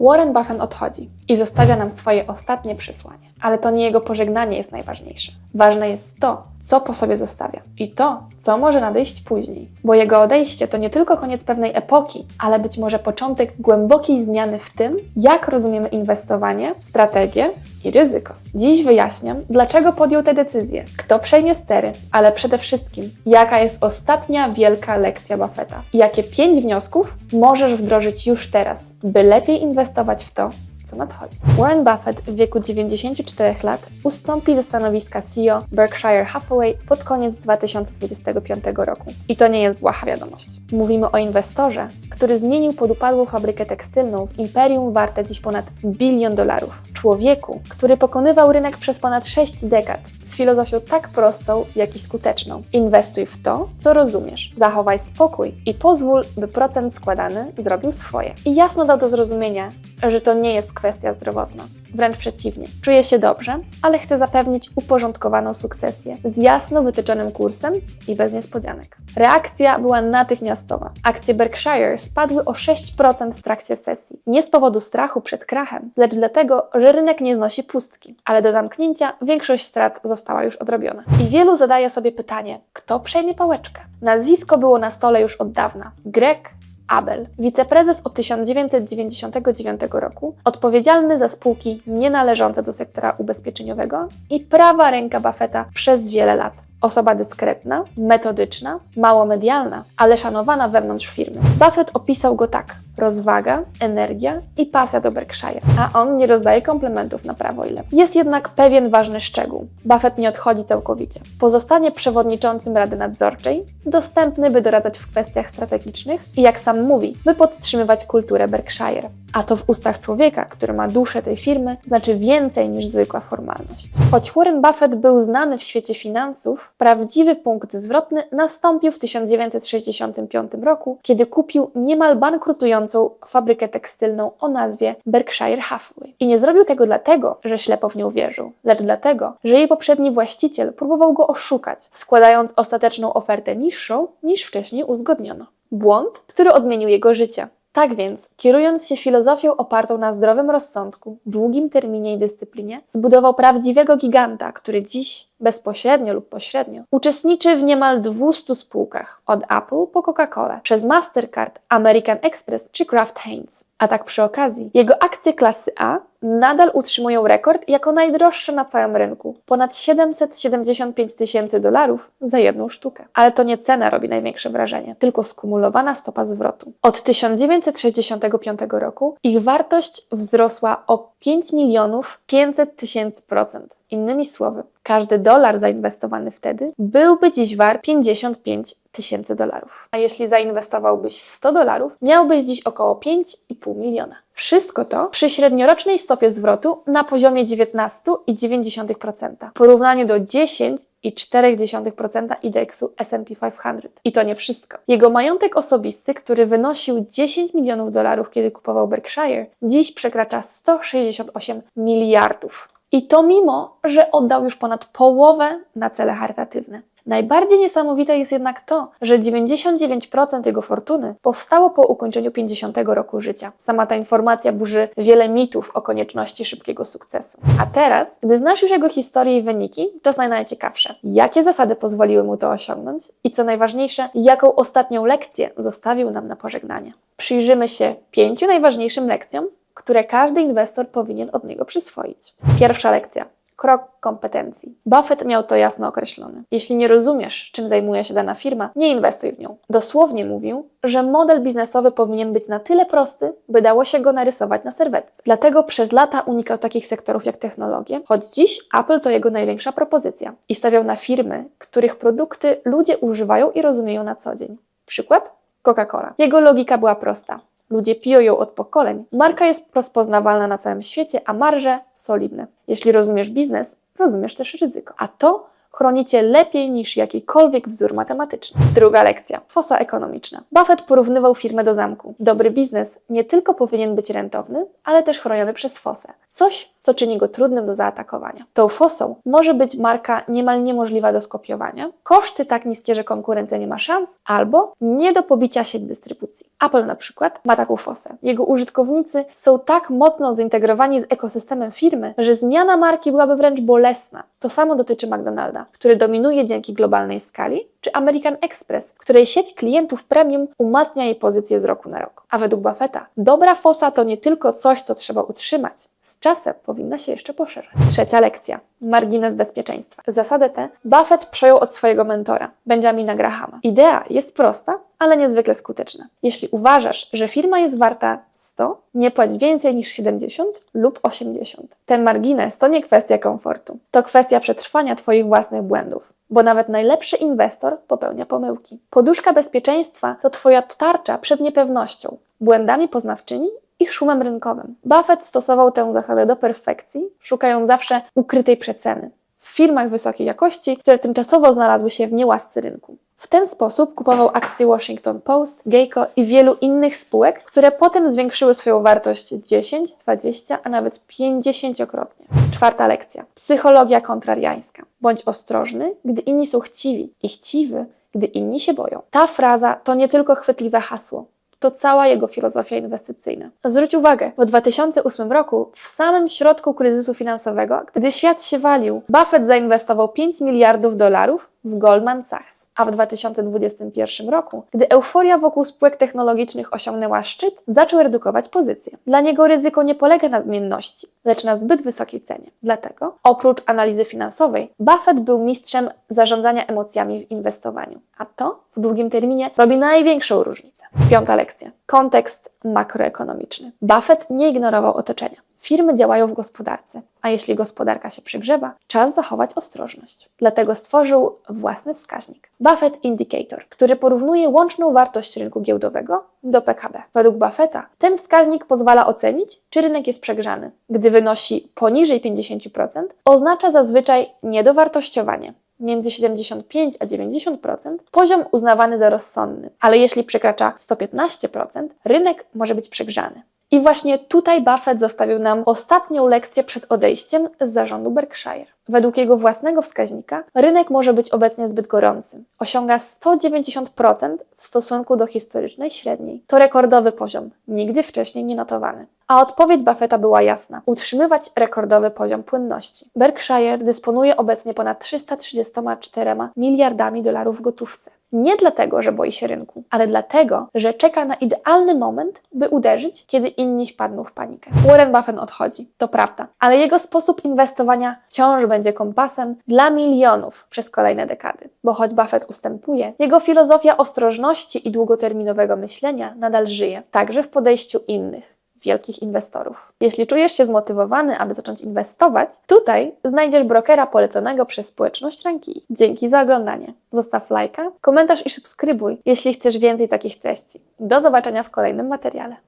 Warren Buffett odchodzi i zostawia nam swoje ostatnie przesłanie. Ale to nie jego pożegnanie jest najważniejsze. Ważne jest to, co po sobie zostawia i to, co może nadejść później. Bo jego odejście to nie tylko koniec pewnej epoki, ale być może początek głębokiej zmiany w tym, jak rozumiemy inwestowanie, strategię i ryzyko. Dziś wyjaśniam, dlaczego podjął tę decyzję, kto przejmie stery, ale przede wszystkim, jaka jest ostatnia wielka lekcja Buffetta i jakie pięć wniosków możesz wdrożyć już teraz, by lepiej inwestować w to, co nadchodzi. Warren Buffett w wieku 94 lat ustąpi ze stanowiska CEO Berkshire Hathaway pod koniec 2025 roku. I to nie jest błaha wiadomość. Mówimy o inwestorze, który zmienił podupadłą fabrykę tekstylną w imperium warte dziś ponad bilion dolarów. Człowieku, który pokonywał rynek przez ponad 6 dekad z filozofią tak prostą, jak i skuteczną. Inwestuj w to, co rozumiesz. Zachowaj spokój i pozwól, by procent składany zrobił swoje. I jasno dał do zrozumienia, że to nie jest kwestia zdrowotna. Wręcz przeciwnie. Czuje się dobrze, ale chce zapewnić uporządkowaną sukcesję z jasno wytyczonym kursem i bez niespodzianek. Reakcja była natychmiastowa. Akcje Berkshire spadły o 6% w trakcie sesji. Nie z powodu strachu przed krachem, lecz dlatego, że rynek nie znosi pustki. Ale do zamknięcia większość strat została już odrobiona. I wielu zadaje sobie pytanie, kto przejmie pałeczkę? Nazwisko było na stole już od dawna. Greg Abel, wiceprezes od 1999 roku, odpowiedzialny za spółki nienależące do sektora ubezpieczeniowego i prawa ręka Buffetta przez wiele lat. Osoba dyskretna, metodyczna, mało medialna, ale szanowana wewnątrz firmy. Buffett opisał go tak: rozwaga, energia i pasja do Berkshire. A on nie rozdaje komplementów na prawo i lewo. Jest jednak pewien ważny szczegół. Buffett nie odchodzi całkowicie. Pozostanie przewodniczącym Rady Nadzorczej, dostępny, by doradzać w kwestiach strategicznych i jak sam mówi, by podtrzymywać kulturę Berkshire. A to w ustach człowieka, który ma duszę tej firmy, znaczy więcej niż zwykła formalność. Choć Warren Buffett był znany w świecie finansów, prawdziwy punkt zwrotny nastąpił w 1965 roku, kiedy kupił niemal fabrykę tekstylną o nazwie Berkshire Hathaway. I nie zrobił tego dlatego, że ślepo w nią wierzył, lecz dlatego, że jej poprzedni właściciel próbował go oszukać, składając ostateczną ofertę niższą niż wcześniej uzgodniono. Błąd, który odmienił jego życie. Tak więc, kierując się filozofią opartą na zdrowym rozsądku, długim terminie i dyscyplinie, zbudował prawdziwego giganta, który dziś, bezpośrednio lub pośrednio, uczestniczy w niemal 200 spółkach, od Apple po Coca-Colę, przez Mastercard, American Express czy Kraft Heinz. A tak przy okazji, jego akcje klasy A nadal utrzymują rekord jako najdroższe na całym rynku. Ponad 775 tysięcy dolarów za jedną sztukę. Ale to nie cena robi największe wrażenie, tylko skumulowana stopa zwrotu. Od 1965 roku ich wartość wzrosła o 5 milionów 500 tysięcy procent. Innymi słowy, każdy dolar zainwestowany wtedy byłby dziś wart 55 tysięcy dolarów. A jeśli zainwestowałbyś 100 dolarów, miałbyś dziś około 5,5 miliona. Wszystko to przy średniorocznej stopie zwrotu na poziomie 19,9% w porównaniu do 10,4% indeksu S&P 500. I to nie wszystko. Jego majątek osobisty, który wynosił 10 milionów dolarów, kiedy kupował Berkshire, dziś przekracza 168 miliardów. I to mimo, że oddał już ponad połowę na cele charytatywne. Najbardziej niesamowite jest jednak to, że 99% jego fortuny powstało po ukończeniu 50 roku życia. Sama ta informacja burzy wiele mitów o konieczności szybkiego sukcesu. A teraz, gdy znasz już jego historię i wyniki, czas na najciekawsze. Jakie zasady pozwoliły mu to osiągnąć? I co najważniejsze, jaką ostatnią lekcję zostawił nam na pożegnanie? Przyjrzymy się pięciu najważniejszym lekcjom, które każdy inwestor powinien od niego przyswoić. Pierwsza lekcja. Krok kompetencji. Buffett miał to jasno określone. Jeśli nie rozumiesz, czym zajmuje się dana firma, nie inwestuj w nią. Dosłownie mówił, że model biznesowy powinien być na tyle prosty, by dało się go narysować na serwetce. Dlatego przez lata unikał takich sektorów jak technologie, choć dziś Apple to jego największa propozycja i stawiał na firmy, których produkty ludzie używają i rozumieją na co dzień. Przykład? Coca-Cola. Jego logika była prosta. Ludzie piją ją od pokoleń. Marka jest rozpoznawalna na całym świecie, a marże solidne. Jeśli rozumiesz biznes, rozumiesz też ryzyko. A to chroni cię lepiej niż jakikolwiek wzór matematyczny. Druga lekcja. Fosa ekonomiczna. Buffett porównywał firmę do zamku. Dobry biznes nie tylko powinien być rentowny, ale też chroniony przez fosę. Coś, co czyni go trudnym do zaatakowania. Tą fosą może być marka niemal niemożliwa do skopiowania, koszty tak niskie, że konkurencja nie ma szans, albo nie do pobicia sieć dystrybucji. Apple na przykład ma taką fosę. Jego użytkownicy są tak mocno zintegrowani z ekosystemem firmy, że zmiana marki byłaby wręcz bolesna. To samo dotyczy McDonalda, który dominuje dzięki globalnej skali, czy American Express, której sieć klientów premium umacnia jej pozycję z roku na rok. A według Buffetta, dobra fosa to nie tylko coś, co trzeba utrzymać. Z czasem powinna się jeszcze poszerzać. Trzecia lekcja. Margines bezpieczeństwa. Zasadę tę Buffett przejął od swojego mentora, Benjamina Grahama. Idea jest prosta, ale niezwykle skuteczna. Jeśli uważasz, że firma jest warta 100, nie płać więcej niż 70 lub 80. Ten margines to nie kwestia komfortu, to kwestia przetrwania Twoich własnych błędów bo nawet najlepszy inwestor popełnia pomyłki. Poduszka bezpieczeństwa to Twoja tarcza przed niepewnością, błędami poznawczymi i szumem rynkowym. Buffett stosował tę zasadę do perfekcji, szukając zawsze ukrytej przeceny w firmach wysokiej jakości, które tymczasowo znalazły się w niełasce rynku. W ten sposób kupował akcje Washington Post, Geico i wielu innych spółek, które potem zwiększyły swoją wartość 10, 20, a nawet 50-krotnie. Czwarta lekcja. Psychologia kontrariańska. Bądź ostrożny, gdy inni są chciwi i chciwy, gdy inni się boją. Ta fraza to nie tylko chwytliwe hasło, to cała jego filozofia inwestycyjna. Zwróć uwagę, w 2008 roku, w samym środku kryzysu finansowego, gdy świat się walił, Buffett zainwestował 5 miliardów dolarów w Goldman Sachs. A w 2021 roku, gdy euforia wokół spółek technologicznych osiągnęła szczyt, zaczął redukować pozycje. Dla niego ryzyko nie polega na zmienności, lecz na zbyt wysokiej cenie. Dlatego, oprócz analizy finansowej, Buffett był mistrzem zarządzania emocjami w inwestowaniu, a to w długim terminie robi największą różnicę. Piąta lekcja. Kontekst makroekonomiczny. Buffett nie ignorował otoczenia. Firmy działają w gospodarce, a jeśli gospodarka się przygrzewa, czas zachować ostrożność. Dlatego stworzył własny wskaźnik Buffett Indicator, który porównuje łączną wartość rynku giełdowego do PKB. Według Buffetta ten wskaźnik pozwala ocenić, czy rynek jest przegrzany. Gdy wynosi poniżej 50%, oznacza zazwyczaj niedowartościowanie między 75 a 90% poziom uznawany za rozsądny, ale jeśli przekracza 115%, rynek może być przegrzany. I właśnie tutaj Buffett zostawił nam ostatnią lekcję przed odejściem z zarządu Berkshire. Według jego własnego wskaźnika rynek może być obecnie zbyt gorący. Osiąga 190% w stosunku do historycznej średniej. To rekordowy poziom, nigdy wcześniej nie notowany. A odpowiedź Buffetta była jasna: utrzymywać rekordowy poziom płynności. Berkshire dysponuje obecnie ponad 334 miliardami dolarów w gotówce. Nie dlatego, że boi się rynku, ale dlatego, że czeka na idealny moment, by uderzyć, kiedy inni wpadną w panikę. Warren Buffett odchodzi, to prawda, ale jego sposób inwestowania wciąż będzie kompasem dla milionów przez kolejne dekady. Bo choć Buffett ustępuje, jego filozofia ostrożności i długoterminowego myślenia nadal żyje, także w podejściu innych wielkich inwestorów. Jeśli czujesz się zmotywowany, aby zacząć inwestować, tutaj znajdziesz brokera poleconego przez społeczność Ranki. Dzięki za oglądanie. Zostaw lajka, komentarz i subskrybuj, jeśli chcesz więcej takich treści. Do zobaczenia w kolejnym materiale.